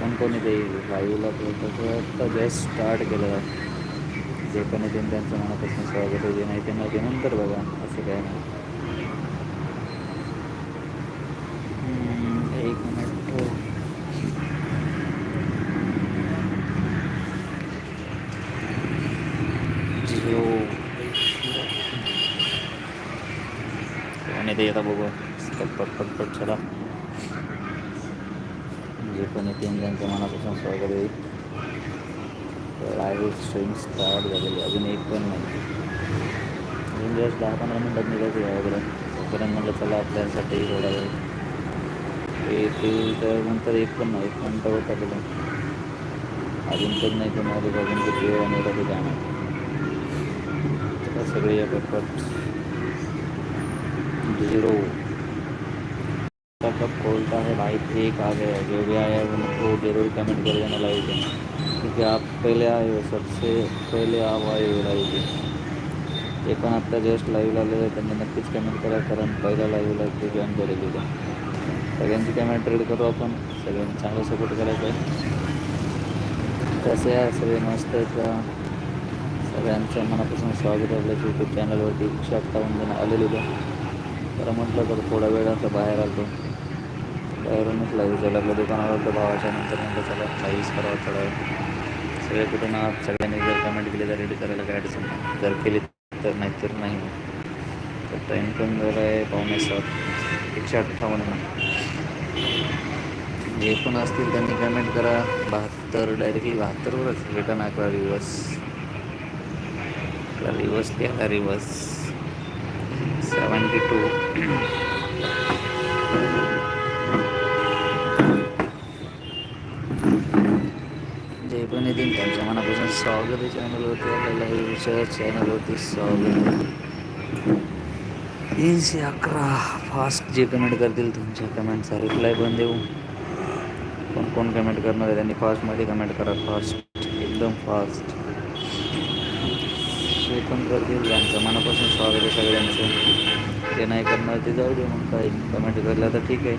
पण कोणी ते वायूला तर जस्ट स्टार्ट केलं जे पण येते त्यांचं मनापासून स्वागत आहे जे नाही त्यांना ते नंतर बघा असं काय नाही हम्म, एक मिनिट झिरो आणि आता बघू पटपट पटपट चला. जे पण येते त्यांच्या मनापासून स्वागत आहे. लाईव्ह स्टार्ट झालेली. अजून एक पण नाही. अजून दिवस दहा पंधरा मिनटात निघायचं आहे वगैरे तोपर्यंत म्हणलं चला आपल्यासाठी थोडा वेळ. येतील तर नंतर एक पण नाही. एक मिनटं होत आलेलं अजून पण नाही कोणाला अजून किती वेळ आणि येतात काय सगळे या पटपट. झिरो कब खोलता है लाइव एक आ गया जो भी आया है उनको ज़रूर कमेंट कर देना लाइव में, क्योंकि आप पहले आए हो, सबसे पहले आप आए हो लाईव्ह पे ते पण आत्ता जस्ट लाईव्ह आलेलं आहे त्यांनी नक्कीच कमेंट करा कारण पहिला लाईव्हला ते जॉईन केलेली आहे सगळ्यांची कमेंट रीड करू आपण सगळ्यांनी चांगला सपोर्ट करायचा आहे कसे आहे सगळे मस्त आहेत का सगळ्यांचं मनापासून स्वागत आहे आपल्या यूट्यूब चॅनलवरती एकशे अठ्ठावन्न जण आलेले होते तर म्हटलं तर थोडा वेळ आता बाहेर आलो बाहेरूनच लाईव्ह जायला लागलं दुकानावर होतं भावाच्या नंतर. म्हटलं चला काहीच करावं थोडा सगळे कुठून आहात? सगळ्यांनी जर कमेंट केली तर रेडी करायला काय अडचण नाही. जर केली तर नाही तर नाही. तर टाईम पण जर आहे पावणे सात एकशे अठ्ठावन्न. जे पण असतील त्यांनी कमेंट करा. बहात्तर डायरेक्टली बहात्तरवरच. रिटर्न अकरा दिवस. अकरा दिवस ते अकरा दिवस. सेवन्टी टू जे पण येतील त्यांच्या मनापासून स्वागत आहे चॅनलवरती आपल्या लाईव्हच्या चॅनलवरती स्वागत तीनशे अकरा फास्ट जे कमेंट करतील तुमच्या कमेंटचा रिप्लाय पण देऊ कोण कोण कमेंट करणार आहे त्यांनी फास्टमध्ये कमेंट करा फास्ट एकदम फास्ट ते पण करतील त्यांचं मनापासून स्वागत आहे सगळ्यांचं. ते नाही करणार ते जाऊ दे मग काय. कमेंट करलं तर ठीक आहे.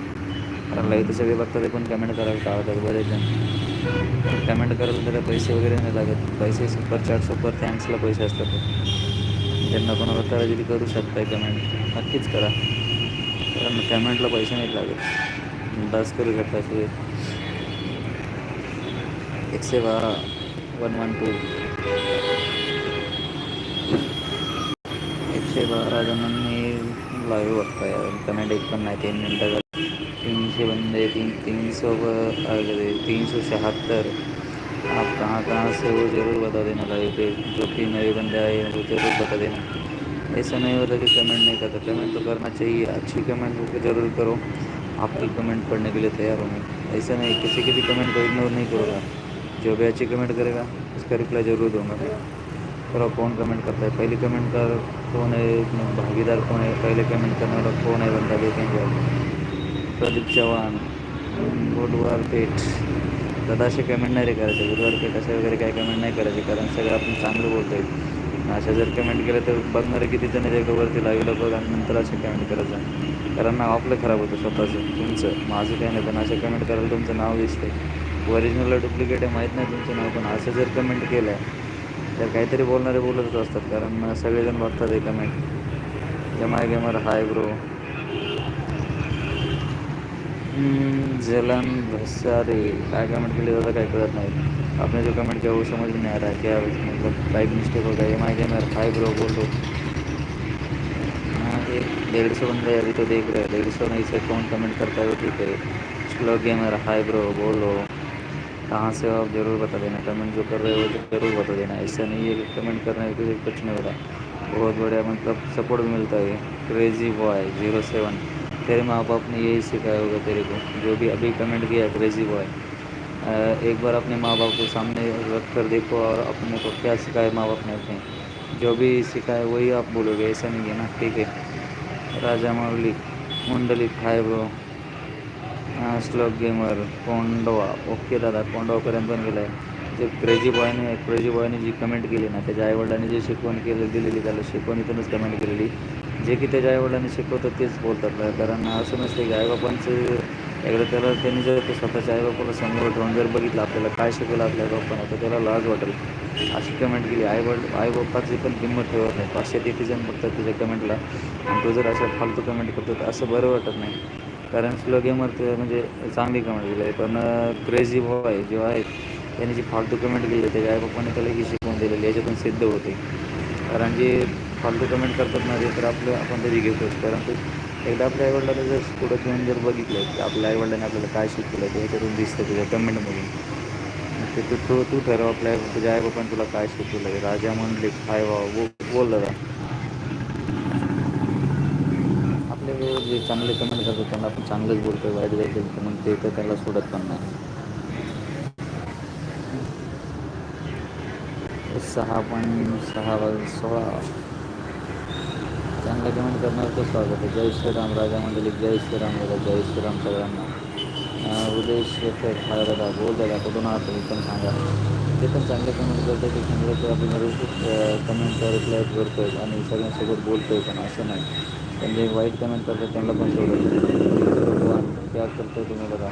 कारण लाईव्ह तर सगळे बघतात पण कमेंट करायला टाळतात बरेच जण कमेंट करायला तर पैसे वगैरे नाही लागत. पैसे सुपर चाट सुपर थँक्सला पैसे असतात. त्यांना कोणाला करायची ती करू शकताय कमेंट नक्कीच करा. कारण कमेंटला पैसे नाही लागत. डास करू शकता सगळे एकशे बारा वन वन टू जणांनी लाईव्ह बघताय कमेंट एक पण नाही तीन मिनटं झाली. तीनशे बंदे तीन तीन सौ तीन सौ छिहत्तर आप कहाँ कहाँ से वो ज़रूर बता देना लाइव पे जो भी नए बंदे आए हैं वो ज़रूर बता देना ऐसा नहीं होता कि कमेंट नहीं करता कमेंट तो करना चाहिए अच्छी कमेंट को ज़रूर करो आपकी कमेंट पढ़ने के लिए तैयार हूँ मैं ऐसा नहीं किसी की भी कमेंट को इग्नोर नहीं करूँगा जो भी अच्छी कमेंट करेगा उसका रिप्लाई ज़रूर दूँगा थोडा कोण कमेंट करता है पहली कमेंट कर कौन है भागीदार कौन है पहले कमेंट करने वाला कौन है बंदा देखेंगे प्रदीप चव्हाण गुरुवार पेठ. दादा असे कमेंट नाही रे करायचे. गुरुवार पेठ असे वगैरे काही कमेंट नाही करायचे कारण सगळं आपण चांगलं बोलतो आहे अशा जर कमेंट केलं तर बघणारे किती जण एकदा वरती बघ आणि नंतर असे कमेंट करायचं कारण नाव आपलं खराब होतं स्वतःचं तुमचं. माझं काही नाही पण असे कमेंट करायला तुमचं नाव दिसतंय. ओरिजिनलला डुप्लिकेट आहे माहीत नाही तुमचं नाव पण असं जर कमेंट केलं आहे तर काहीतरी बोलणारे बोलतच असतात, कारण सगळेजण बघतात कमेंट जमाय गेमर, हाय ब्रो. जलन भसारे काय कमेंट केली जातं काय कळत नाही. आपने जो कमेंट किया वो समझ नहीं. आ रहा क्या मतलब टाइप मिस्टेक हो गया. M I gamer, hi bro, बोल दो हाँ एक डेढ़ सौ बंदे अभी तो देख रहे हैं. डेढ़ सौ नहीं से कौन कमेंट करता है वो ठीक है. स्लो गेमर हाय ब्रो, बोलो कहाँ से हो आप ज़रूर बता देना कमेंट जो कर रहे हो ज़रूर बता देना। ऐसा नहीं है कि कमेंट करने से कुछ नहीं होता। बहुत बढ़िया मतलब सपोर्ट भी मिलता है क्रेजी बॉय ज़ीरो सेवन तेरे माँ बाप ने यही सिखाया होगा तेरे को, जो भी अभी कमेंट किया क्रेजी बॉय एक बार अपने माँ बाप को सामने रख कर देखो और अपने को क्या सिखाया माँ बाप ने अपने। जो भी सिखाया वही आप बोलोगे, ऐसा नहीं है ना, ठीक है। Raja Mauli Mundli, hi bro. Slug gamer Kondhwa. Okay दादा कोंडवापर्यंत पण गेला आहे जे क्रेजी बॉयने क्रेजी बॉयने जी कमेंट केली ना त्याच्या आईवडिलांनी जी शिकवण केली दिलेली त्याला शिकवण इथूनच कमेंट केलेली. जे की त्याच्या आईवडिलांनी शिकवतात तेच बोलतात कारण असं नसते की आईबापांचं एकदा त्याला त्यांनी जर ते स्वतःच्या आईबापाला समोर ठेवून जर बघितलं आपल्याला काय शिकवलं आपल्या बापानं तर त्याला लाज वाटेल. अशी कमेंट केली. आईवड आईबापाची पण किंमत ठेवत नाही. पाचशे ते जण बघतात तुझ्या कमेंटला आणि तो जर असं फालतू कमेंट करतो तर असं बरं वाटत नाही. कारण स्लो गेमर म्हणजे चांगली कमेंट केली आहे. पण क्रेझी भाऊ आहे जेव्हा आहेत त्यांनी जी फालतू कमेंट केली आहे त्याच्या आईबापाने त्याला ही शिकवून दिलेली याच्यातून सिद्ध होते. कारण जे फालतू कमेंट करतात ना ते तर आपलं आपण तरी घेतोच. परंतु एकदा आपल्या आईवडिलाला जर पुढं घेऊन जर बघितलं की आपल्या आईवडिलांनी आपल्याला काय शिकवलं ते ह्याच्यातून दिसतं तुझ्या कमेंटमधून ते तू तू तू ठरव आपल्या तुझ्या आईबापाने तुला काय शिकवलं राजा म्हणले काय व्हा जा दादा आपले जे चांगले कमेंट करतो त्यांना आपण चांगलंच बोलतो वाईट जायचं तर मग ते तर त्याला सोडत पण नाही. सहा पॉईंट सहा वाज सोळा. चांगलं कमेंट करणार स्वागत आहे. जय श्रीराम राजा मंडळी जय श्रीराम राजा जय श्रीराम सगळ्यांना. उदय शेखर हा दादा बोल दादा कुठून आहात तुम्ही? पण सांगा. ते पण चांगले कमेंट करतो ते चांगलं ते आपण कमेंटचा रिप्लाय करतो आहे आणि सगळ्यांसोबत बोलतो आहे पण असं नाही. पण जे वाईट कमेंट करतात त्यांना पण सोडत क्या करतो तुम्ही बघा.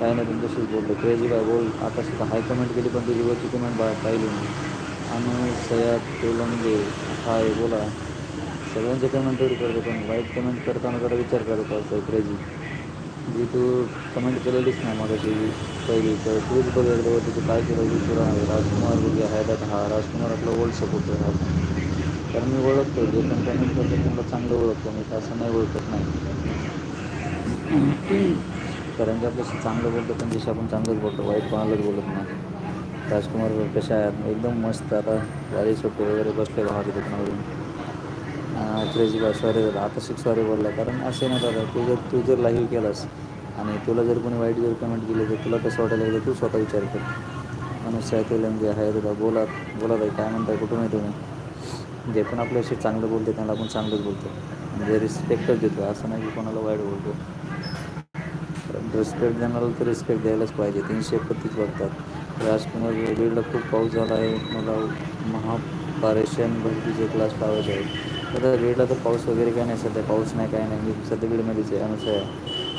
काही नाही तुमच्याशीच बोलतो क्रेझी बाय बोल. आता सुद्धा हाय कमेंट केली पण तुझी वरची कमेंट बा पाहिली मी आणि सयाद तेलंगे हाय बोला. सगळ्यांचे कमेंट तरी करतो पण वाईट कमेंट करताना जरा विचार करत असतो क्रेझी जी तू कमेंट केलेलीच नाही मग पहिली तर तूच बघ एकदा तू काय केलं की तुला राजकुमार गुरुजी हैदर हा राजकुमार आपला ओल्ड सपोर्टर हा तर मी ओळखतो जे पण कमेंट करतो त्यांना चांगलं ओळखतो मी असं नाही ओळखत नाही. कारण की आपल्याशी चांगलं बोलतो पण जशी आपण चांगलंच बोलतो वाईट कोणालाच बोलत नाही. राजकुमार कशा आहेत एकदम मस्त आता गाडी सोपे वगैरे बसले भावाच्या दुकानावरून क्रेझी बा सॉरी झालं आता शिक सॉरी बोलला कारण असे नाही दादा तू जर तू जर लाईव्ह केलास आणि तुला जर कोणी वाईट जर कमेंट केली तर तुला कसं वाटायला लागलं तू स्वतः विचार कर. मनुष्य म्हणजे आहे दादा बोला बोला ताई काय म्हणताय कुठून आहे तुम्ही? जे पण आपल्याशी चांगलं बोलते त्यांना आपण चांगलंच बोलतो म्हणजे रिस्पेक्टच देतो असं नाही की कोणाला वाईट बोलतो रिस्पेक्ट देणारा तर रिस्पेक्ट द्यायलाच पाहिजे तीनशे एकतीस बघतात. राजकुमार बीडला खूप पाऊस झाला आहे मला महापारेशन भरतीचे क्लास लावायचे आहेत. तर बीडला तर पाऊस वगैरे काय नाही सध्या पाऊस नाही काय नाही. मी सध्या बीडमध्येच आहे. अनुसया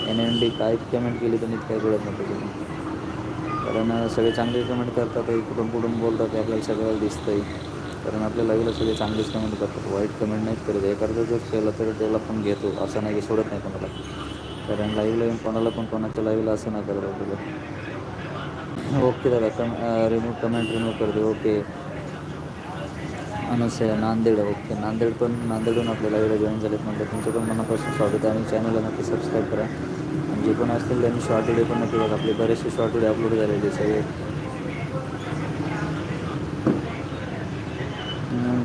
एन एन डी काय कमेंट केली तर मी काय कळत नव्हतं तुम्ही. कारण सगळे चांगले कमेंट करतात कुठून कुठून बोलतात ते आपल्याला सगळ्याला दिसतंय. कारण आपल्या लाईव्हला सगळे चांगलेच कमेंट करतात. वाईट कमेंट नाहीत करत. एखादं जर केलं तर त्याला पण घेतो. असं नाही की सोडत नाही कोणाला. कारण लाईव्हला येऊन कोणाला पण कोणाच्या लाईव्हला असं नाही करत आपल्याला. ओके दादा कम रिमूव्ह कमेंट रिमूव्ह करते ओके. अनुसया नांदेड ओके नांदेड पण नांदेडहून आपल्याला लाईव्हला जॉईन झालेत म्हटलं तुमचं पण मनापासून स्वागत आहे आणि चॅनलला नक्की सबस्क्राईब करा. आणि जे पण असतील त्यांनी शॉर्ट व्हिडिओ पण नक्की बघा. आपले बरेचसे शॉर्ट व्हिडिओ अपलोड झालेले सगळे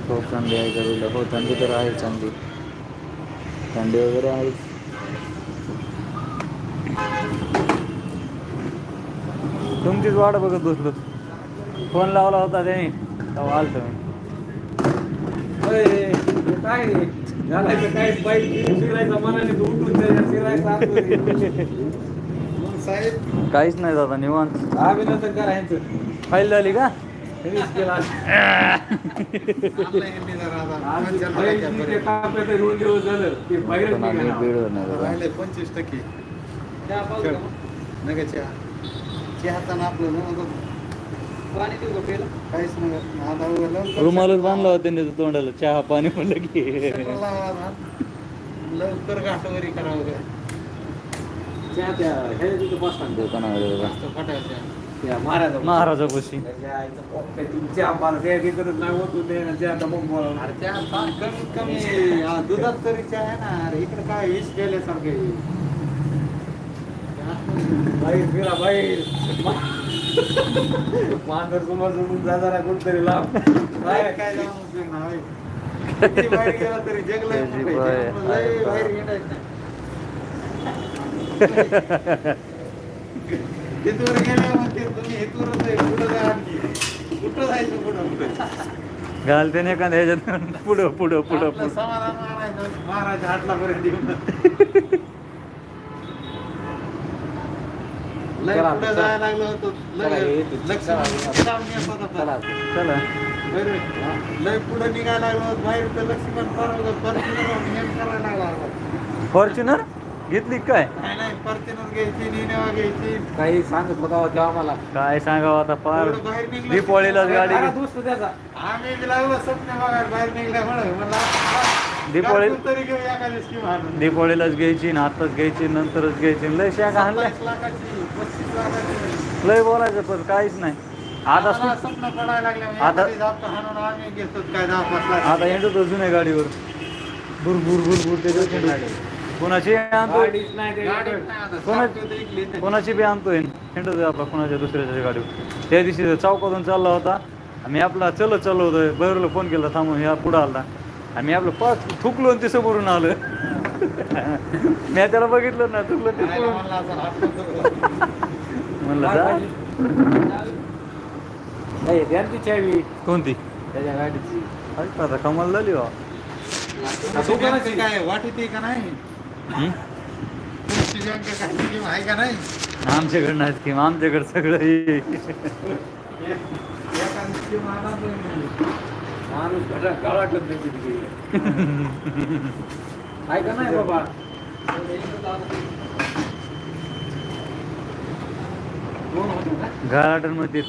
खूप थंडी आहे करूला हो थंडी तर आहे चांगली थंडी वगैरे आहेच तुमचीच वाट बघत बसलो. फोन लावला होता त्याने. आलतो मी. काय रे? घालायचं काय? बाईक शिरायचा मनाने तू उठून साहेब काहीच नाही दादा निवांत. अभिनंदन करायचं फाईल झाली का? पंचवीस टक्के. चहा आपलं ना पाणी देऊ का प्यायला? काहीच नाही रुमालच बांधला होता त्यांनी तोंडाला चहा पाणी म्हणलं की. लवकर घाटावरी करावं महाराजा महाराजापाशी त्याच्या आईचं पोट काय तुमची आम्हाला द्या की करत नाही होत होते. ना चहा मग बोलावं. अरे त्या फार कमीत कमी. हा, दुधात तरी चहा आहे ना. इकडे काय विष केल्यासारखे बाहेर फिरा बाहेर. मांजर समोर सोडून जा जरा कुठतरी लांब बाहेर काय जाऊन उपयोग नाही होय. किती बाहेर गेला तरी जग लय त्याची मोठं आहे. बाय- त्यामुळे लय हाय बाहेर बा. हिंडायचं नाही. तिथवर गेल्यावर म्हणते तुम्ही हेतूवरच आहे पुढं जा आणखी कुठं जायचं पुढं पुढं घालते नाही एखाद्या ह्याच्यात पुढं पुढं पुढं पुढं समाधान मारायचं महाराज हाटलापर्यंत येऊन लय चला, पुढे चला. जायला लागलं होतं चला, लय हे तू- लक्ष्मण चला. सामने येत होता. चला चला बरं. लय पुढे निघायला लागलो बाहेर तर लक्ष्मण परवा फॉर्च्युनर लागला घेतली का काय? नाही नाही फॉर्च्युनर घ्यायची निनेवा घ्यायची. काही सांगत होता हो तेव्हा मला. काय सांगावं आता पार? एवढं बाहेर निघलं दीपावळीलाच गाडी दोस्त त्याचा. आम्ही बी लागलो स्वप्न बघायला बाहेर निघल्या म्हणून गाडीतून तरी घेऊ एखादी स्कीम आणून दीपावळीलाच घ्यायची ना आताच घ्यायची नंतरच घ्यायची. लय शाख आणल्या सत्तावीस लाखाची पस्तीस लाखाची. लय बोलायचं पण काहीच नाही. आता आम्हाला सु- स्वप्न पडायला लागले आता- एखादी जापता हाणून आम्ही घेतो काय दहा पाच लाख. आता येतो जुन्या गाडीवर. भूर भूर भूर भूर त्याच्यात कोणाची आणतोय? गाडीच नाही गाडी त्याच्याकडे. नाही आता, कोणा- सारखं तर इकली नाही. कोणाची बी आणतोय. हिंडतोय आपला कोणाच्या दुसऱ्याच्या गाडीवर. त्या दिवशी चौकातून चालला होता. आम्ही आपला चलत चाललो होतो. बहिरला फोन केला थांबून ह्या पुढं आला. आम्ही आपलं पाच थुकलो आणि ते समोरून आलं. मी त्याला बघितलं ना थुकलं ते. म्हणलं नाही, द्या ना ती चावी? कोणती? त्याच्या गाडीची अरे आता कमाल झाली बा. काय वाटते का नाही? हं? आहे का नाही? आमच्याकडे नाही स्कीम आमच्याकडे सगळं माणूस घटा काळा नाही तिथे. आहे का नाही बाबा दोन होते का मध्ये तुम